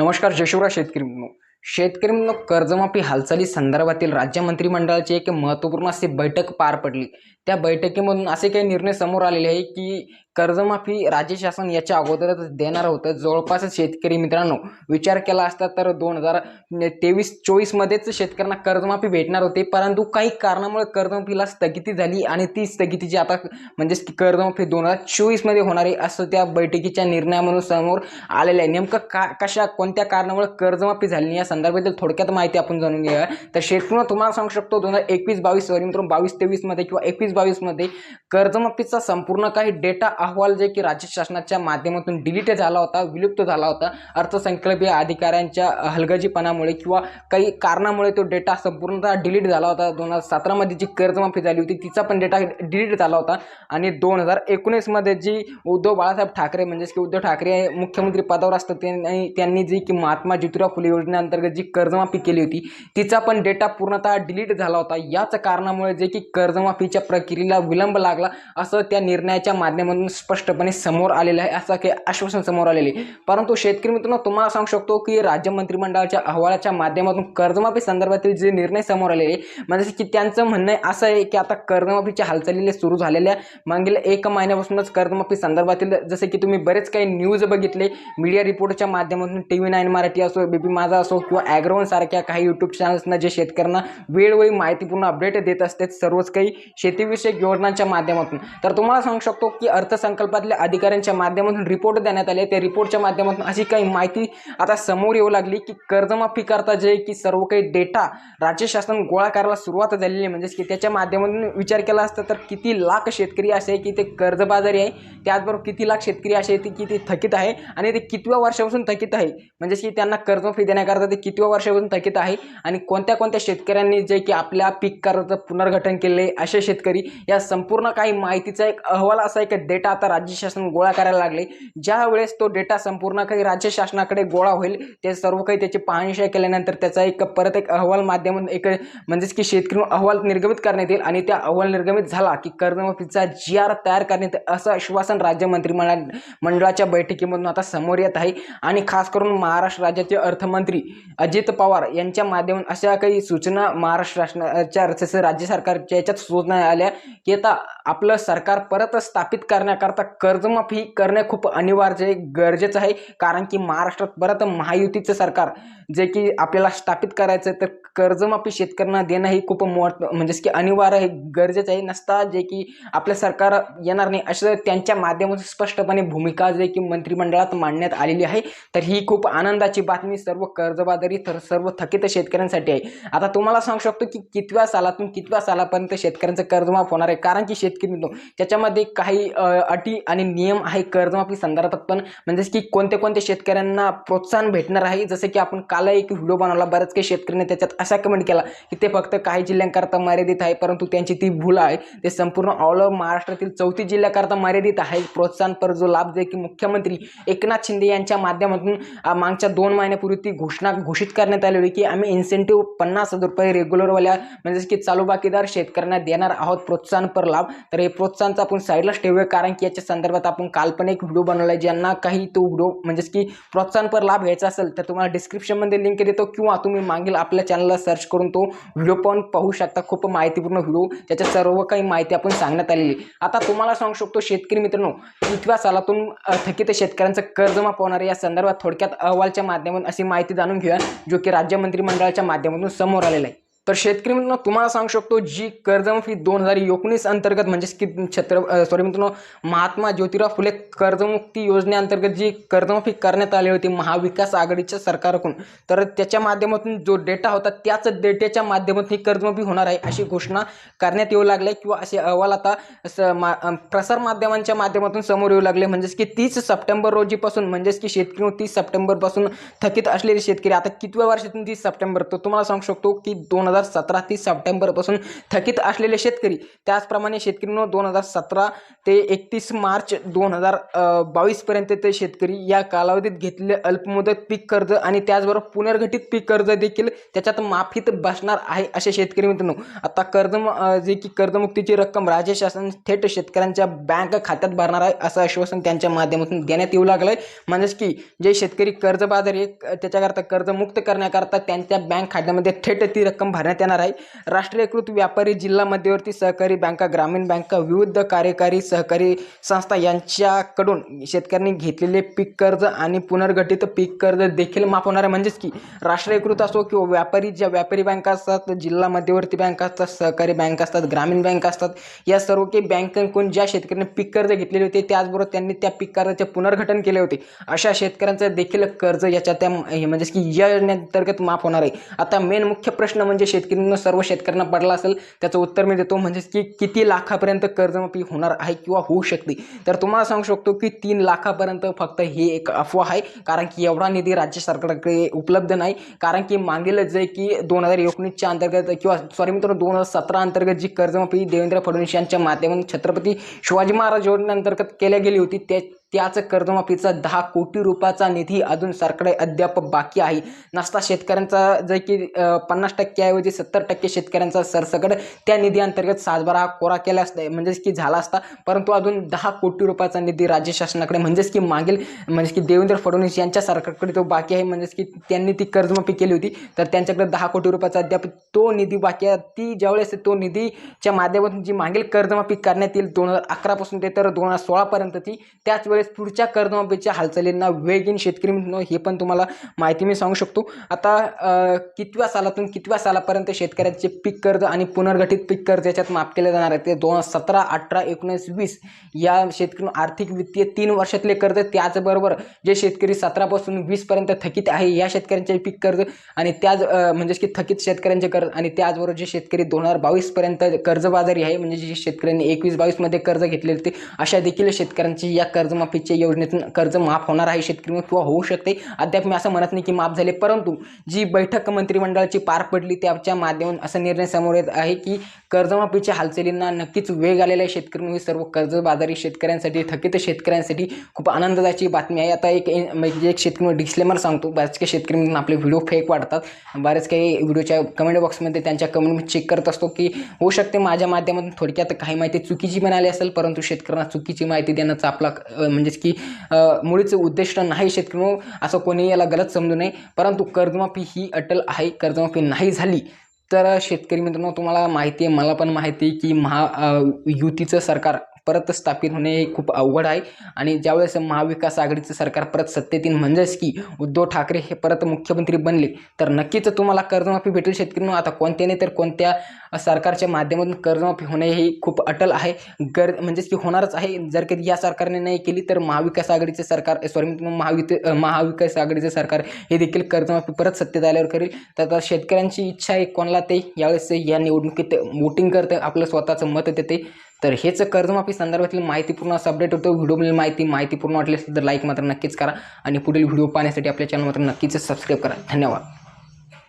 नमस्कार जयशिवराव शेतकरी शेतकरी म्हणून कर्जमाफी हालचाली संदर्भातील राज्य मंत्रिमंडळाची एक महत्त्वपूर्ण अशी बैठक पार पडली. त्या बैठकीमधून असे काही निर्णय समोर आलेले आहे की कर्जमाफी राज्य शासन याच्या अगोदरच देणार होतं. जवळपास शेतकरी मित्रांनो विचार केला असता तर दोन हजार तेवीस चोवीसमध्येच शेतकऱ्यांना कर्जमाफी भेटणार होती. परंतु काही कारणामुळे कर्जमाफीला स्थगिती झाली आणि ती स्थगिती जी आता म्हणजेच की कर्जमाफी दोन हजार चोवीसमध्ये होणार आहे असं त्या बैठकीच्या निर्णयामधून समोर आलेलं आहे. नेमकं का कशा कोणत्या कारणामुळे कर्जमाफी झाली या संदर्भातील थोडक्यात माहिती आपण जाणून घेऊया. तर शेतकऱ्यांना तुम्हाला सांगू शकतो दोन हजार एकवीस बावीस मित्रांनो बावीस तेवीसमध्ये किंवा एकवीस बावीसमध्ये कर्जमाफीचा संपूर्ण काही डेटा अहवाल जे की राज्य शासनाच्या माध्यमातून डिलीट झाला होता विलुप्त झाला होता अर्थसंकल्पीय अधिकाऱ्यांच्या हलगजीपणामुळे किंवा काही कारणामुळे तो डेटा संपूर्णतः डिलीट झाला होता. दोन हजार सतरामध्ये जी कर्जमाफी झाली होती तिचा पण डेटा डिलीट झाला होता. आणि दोन हजार एकोणीसमध्ये जी उद्धव बाळासाहेब ठाकरे म्हणजेच की उद्धव ठाकरे मुख्यमंत्री पदावर असतात त्यांनी त्यांनी जी की महात्मा ज्योतिराव फुले योजनेअंतर्गत जी कर्जमाफी केली होती तिचा पण डेटा पूर्णतः डिलीट झाला होता. याच कारणामुळे जे की कर्जमाफीच्या प्रक्रियेला विलंब लागला असं त्या निर्णयाच्या माध्यमातून स्पष्टपणे समोर आलेलं आहे असं काही आश्वासन समोर आलेले. परंतु शेतकरी मित्रांनो तुम्हाला सांगू शकतो की राज्य मंत्रिमंडळाच्या अहवालाच्या माध्यमातून कर्जमाफी संदर्भातील जे निर्णय समोर आलेले म्हणजे की त्यांचं म्हणणं असं आहे की आता कर्जमाफीच्या हालचालीला सुरू झालेल्या मागील एक महिन्यापासूनच कर्जमाफी संदर्भातील जसे की तुम्ही बरेच काही न्यूज बघितले मीडिया रिपोर्टच्या माध्यमातून टी व्ही नाईन मराठी असो बीपी माझा असो किंवा ॲग्रोवन सारख्या काही यूट्यूब चॅनल्सना जे शेतकऱ्यांना वेळोवेळी माहितीपूर्ण अपडेट देत असतात सर्वच काही शेतीविषयक योजनांच्या माध्यमातून. तर तुम्हाला सांगू शकतो की अर्थसंकल्पातल्या अधिकाऱ्यांच्या माध्यमातून रिपोर्ट देण्यात आले. त्या रिपोर्टच्या माध्यमातून अशी काही माहिती आता समोर येऊ लागली की कर्जमाफी करता जे की सर्व काही डेटा राज्य शासन गोळा करायला सुरुवात झालेली आहे. म्हणजेच की त्याच्या माध्यमातून विचार केला असता तर किती लाख शेतकरी असे आहे की ते कर्जबाजारी आहे. त्याचबरोबर किती लाख शेतकरी असे आहेत की ते थकीत आहे आणि ते कितव्या वर्षापासून थकीत आहे. म्हणजेच की त्यांना कर्जमाफी देण्याकरता ते कितव्या वर्षापासून थकीत आहे आणि कोणत्या कोणत्या शेतकऱ्यांनी जे की आपल्या पीक कर्जाचं पुनर्गठन केले असे शेतकरी या संपूर्ण काही माहितीचा एक अहवाल असा एक डेटा आता राज्य शासन गोळा करायला लागले. ज्या वेळेस तो डेटा संपूर्ण काही राज्य शासनाकडे गोळा होईल ते सर्व काही त्याची पाहणीशाही केल्यानंतर त्याचा एक परत एक अहवाल माध्यमातून एक म्हणजेच की शेतकरी अहवाल निर्गमित करण्यात येईल आणि त्या अहवाल निर्गमित झाला की कर्जमाफीचा जी आर तयार करण्यात येईल असं आश्वासन राज्य मंत्रिमंडळा मंडळाच्या बैठकीमधून आता समोर येत आहे. आणि खास करून महाराष्ट्र राज्याचे अर्थमंत्री अजित पवार यांच्या माध्यमातून अशा काही सूचना महाराष्ट्र शासनाच्या राज्य सरकारच्या याच्यात सूचना आल्या की आता आपलं सरकार परत स्थापित करण्याकरता कर्जमाफी करणे खूप अनिवार्य गरजेचं आहे. कारण की महाराष्ट्रात परत महायुतीचं सरकार जे की आपल्याला स्थापित करायचं आहे तर कर्जमाफी शेतकऱ्यांना देणं ही खूप मोठ म्हणजेच की अनिवार्य आहे गरजेचं आहे. नसता जे की आपलं सरकार येणार नाही असं त्यांच्या माध्यमातून स्पष्टपणे भूमिका जे की मंत्रिमंडळात मांडण्यात आलेली आहे. तर ही खूप आनंदाची बातमी सर्व कर्जबाजारी तर सर्व थकीत शेतकऱ्यांसाठी आहे. आता तुम्हाला सांगू शकतो की कितव्या सालातून कितव्या सालापर्यंत शेतकऱ्यांचं कर्जमाफ होणार आहे? कारण की शेतकरी मित्र त्याच्यामध्ये काही अटी आणि नियम आहे कर्जमाफी संदर्भात पण म्हणजेच की कोणत्या कोणत्या शेतकऱ्यांना प्रोत्साहन भेटणार आहे? जसं की आपण काल एक व्हिडिओ बनवला बऱ्याच काही शेतकऱ्यांनी त्याच्यात असा कमेंट केला की ते फक्त काही जिल्ह्यांकरता मर्यादित आहे परंतु त्यांची ती भूल आहे. ते संपूर्ण ऑल ओव्हर महाराष्ट्रातील चौथी जिल्ह्याकरता मर्यादित आहे. प्रोत्साहनपर जो लाभ जे की मुख्यमंत्री एकनाथ शिंदे यांच्या माध्यमातून मागच्या दोन महिन्यापूर्वी ती घोषणा घोषित करण्यात आली होती की आम्ही इन्सेंटिव्ह पन्नास हजार रुपये रेग्युलरवाल्या म्हणजेच की चालू बाकीदार शेतकऱ्यांना देणार आहोत प्रोत्साहनपर लाभ. तर हे प्रोत्साहनचा आपण साईडलाच ठेवूया कारण की याच्या संदर्भात आपण काल पण एक व्हिडिओ बनवला आहे ज्यांना काही तो व्हिडिओ म्हणजेच की प्रोत्साहनपर लाभ घ्यायचा असेल तर तुम्हाला डिस्क्रिप्शनमध्ये लिंक देतो किंवा तुम्ही मागील आपल्या चॅनलला सर्च करून तो व्हिडिओ पण पाहू शकता. खूप माहितीपूर्ण व्हिडिओ त्याच्या सर्व काही माहिती आपण सांगण्यात आलेली आहे. आता तुम्हाला सांगू शकतो शेतकरी मित्रांनो कितव्या सालातून अ, थकीत शेतकऱ्यांचं कर्जमाफ होणार या संदर्भात थोडक्यात अहवालच्या माध्यमातून अशी माहिती जाणून घेऊया जो की राज्य मंत्रिमंडळाच्या माध्यमातून समोर आलेला आहे. तर शेतकरी मित्रांनो तुम्हाला सांगू शकतो जी कर्जमाफी दोन हजार एकोणीस अंतर्गत म्हणजेच की छत्र सॉरी मित्रांनो महात्मा ज्योतिराव फुले कर्जमुक्ती योजनेअंतर्गत जी कर्जमाफी करण्यात आली होती महाविकास आघाडीच्या सरकारकडून तर त्याच्या माध्यमातून जो डेटा होता त्याच डेटाच्या माध्यमातून ही कर्जमाफी होणार आहे अशी घोषणा करण्यात येऊ लागली किंवा असे अहवाल आता स- मा- प्रसार माध्यमांच्या माध्यमातून समोर येऊ लागले. म्हणजेच की तीस सप्टेंबर रोजीपासून म्हणजेच की शेतकरी तीस सप्टेंबरपासून थकीत असलेले शेतकरी आता कितव्या वर्षातून तीस सप्टेंबर? तर तुम्हाला सांगू शकतो की दोन हजार सतरा ते सप्टेंबरपासून थकीत असलेले शेतकरी. त्याचप्रमाणे शेतकरीनो दोन हजार सतरा ते एकतीस मार्च दोन हजार बावीसपर्यंत ते शेतकरी या कालावधीत घेतलेले अल्पमुदत पीक कर्ज आणि त्याचबरोबर पुनर्गठित पीक कर्ज देखील त्याच्यात माफीत बसणार आहे असे शेतकरी मित्रांनो. आता कर्ज जे की कर्जमुक्तीची रक्कम राज्य शासन थेट शेतकऱ्यांच्या बँक खात्यात भरणार आहे असं आश्वासन त्यांच्या माध्यमातून देण्यात येऊ लागलं आहे म्हणजेच की जे शेतकरी कर्जबाजारी आहे, त्याच्याकरता कर्जमुक्त करण्याकरता त्यांच्या बँक खात्यामध्ये थेट ती रक्कम भरण्यात येणार आहे. राष्ट्रीयकृत व्यापारी जिल्हा मध्यवर्ती सहकारी बँका ग्रामीण बँका विविध कार्यकारी सहकारी संस्था यांच्याकडून शेतकऱ्यांनी घेतलेले पीक कर्ज आणि पुनर्गठित पीक कर्ज देखील माफ होणार आहे. म्हणजेच की राष्ट्रीयकृत असो किंवा व्यापारी ज्या व्यापारी बँका असतात जिल्हा मध्यवर्ती बँका असतात सहकारी बँक असतात ग्रामीण बँक असतात या सर्व काही बँकांकडून ज्या शेतकऱ्यांनी पीक कर्ज घेतलेले होते त्याचबरोबर त्यांनी त्या पीक कर्जाचे पुनर्गठन केले होते. अशा शेतकऱ्यांचं देखील कर्ज याच्या त्या म्हणजेच की या योजनेअंतर्गत माफ होणार आहे. आता मेन मुख्य प्रश्न म्हणजे शेतकऱ्यांना सर्व शेतकऱ्यांना पडला असेल त्याचं उत्तर मी देतो. म्हणजेच की किती लाखापर्यंत कर्जमाफी होणार आहे किंवा होऊ शकते. तर तुम्हाला सांगू शकतो की तीन लाखापर्यंत फक्त ही एक अफवा आहे. कारण की एवढा निधी राज्य सरकारकडे उपलब्ध नाही. कारण की मागील जे की दोन हजार एकोणीसच्या अंतर्गत किंवा सॉरी मित्रांनो दोन हजार सतरा अंतर्गत जी कर्जमाफी देवेंद्र फडणवीस यांच्या माध्यमातून छत्रपती शिवाजी महाराज योजनेअंतर्गत केल्या गेली होती त्या त्याच कर्जमाफीचा दहा कोटी रुपयाचा निधी अजून सरकारकडे अद्याप बाकी आहे. नसता शेतकऱ्यांचा जे की पन्नास टक्क्याऐवजी सत्तर टक्के शेतकऱ्यांचा सरसकट त्या निधी अंतर्गत सातबारा कोरा केला असता म्हणजेच की झाला असता. परंतु अजून दहा कोटी रुपयाचा निधी राज्य शासनाकडे म्हणजेच की मागील म्हणजे की देवेंद्र फडणवीस यांच्या सरकारकडे तो बाकी आहे म्हणजेच की त्यांनी ती कर्जमाफी केली होती. तर त्यांच्याकडे दहा कोटी रुपयाचा अद्याप तो निधी बाकी आहे. ती ज्यावेळेस तो निधीच्या माध्यमातून जी मागील कर्जमाफी करण्यात येईल दोन हजार अकरापासून ते तर दोन हजार सोळापर्यंत ती त्याच वेळेस पुढच्या कर्जमाफीच्या हालचालींना वेग येईन शेतकरी मित्रांनो हे पण तुम्हाला माहिती मी सांगू शकतो. आता कितव्या सालातून कितव्या सालापर्यंत शेतकऱ्यांचे पीक कर्ज आणि पुनर्गठित पीक कर्ज याच्यात माफ केले जाणार आहे ते दोन हजार सतरा अठरा एकोणीस वीस या शेतकरी आर्थिक वित्तीय तीन वर्षातले कर्ज त्याचबरोबर जे शेतकरी सतरापासून वीसपर्यंत थकीत आहे या शेतकऱ्यांचे पीक कर्ज आणि त्याच म्हणजेच की थकीत शेतकऱ्यांचे कर्ज आणि त्याचबरोबर जे शेतकरी दोन हजार बावीसपर्यंत कर्जबाजारी आहे म्हणजे जे शेतकऱ्यांनी एकवीस बावीसमध्ये कर्ज घेतलेले ते अशा देखील शेतकऱ्यांची या कर्जमाफीच्या योजनेतून कर्ज माफ होणार आहे शेतकरी किंवा होऊ शकते. अद्याप मी असं म्हणत नाही की माफ झाले परंतु जी बैठक मंत्रिमंडळाची पार पडली त्याच्या माध्यमातून असा निर्णय समोर येत आहे की कर्जमाफीच्या हालचालींना नक्कीच वेग आलेला आहे शेतकरी सर्व कर्जबाजारी शेतकऱ्यांसाठी थकीत शेतकऱ्यांसाठी खूप आनंदाची बातमी आहे. आता एक म्हणजे एक शेतकरी डिस्क्लेमर सांगतो. बऱ्याच काही शेतकरी म्हणून आपले व्हिडिओ फेक वाटतात बऱ्याच काही व्हिडिओच्या कमेंट बॉक्समध्ये त्यांच्या कमेंट मी चेक करत असतो की होऊ शकते माझ्या माध्यमातून थोडक्यात काही माहिती चुकीची पण आली असेल परंतु शेतकऱ्यांना चुकीची माहिती देण्याचा आपला म्हणजेच की मुळीच उद्दिष्ट नाही शेतकरी असं कोणी याला गलत समजू नये. परंतु कर्जमाफी ही अटल आहे. कर्जमाफी नाही झाली. तर शेतकरी मित्रांनो तुम्हाला माहिती आहे मला पण माहिती आहे की महा युतीचं सरकार परत स्थापित होणे हे खूप अवघड आहे. आणि ज्यावेळेस महाविकास आघाडीचं सरकार परत सत्तेत येईल म्हणजेच की उद्धव ठाकरे हे परत मुख्यमंत्री बनले तर नक्कीच तुम्हाला कर्जमाफी भेटेल शेतकऱ्यांना. आता कोणत्या नाही तर कोणत्या सरकारच्या माध्यमातून कर्जमाफी होणे हे खूप अटल आहे. गर म्हणजेच की होणारच आहे. जर कधी या सरकारने नाही केली तर महाविकास आघाडीचे सरकार eh, सॉरी महावित eh, महाविकास आघाडीचं सरकार हे देखील कर्जमाफी परत सत्तेत आल्यावर करेल. तर आता शेतकऱ्यांची इच्छा आहे कोणाला ते यावेळेस या निवडणुकीत वोटिंग करते आपलं स्वतःचं मत देते. तर हेच कर्जमाफी संदर्भातील माहितीपूर्ण असं अपडेट होतं. व्हिडिओमधील माहिती माहितीपूर्ण वाटली असेल तर लाईक मात्र नक्कीच करा. आणि पुढील व्हिडिओ पाहण्यासाठी आपल्या चॅनल मात्र नक्कीच सबस्क्राईब करा. धन्यवाद.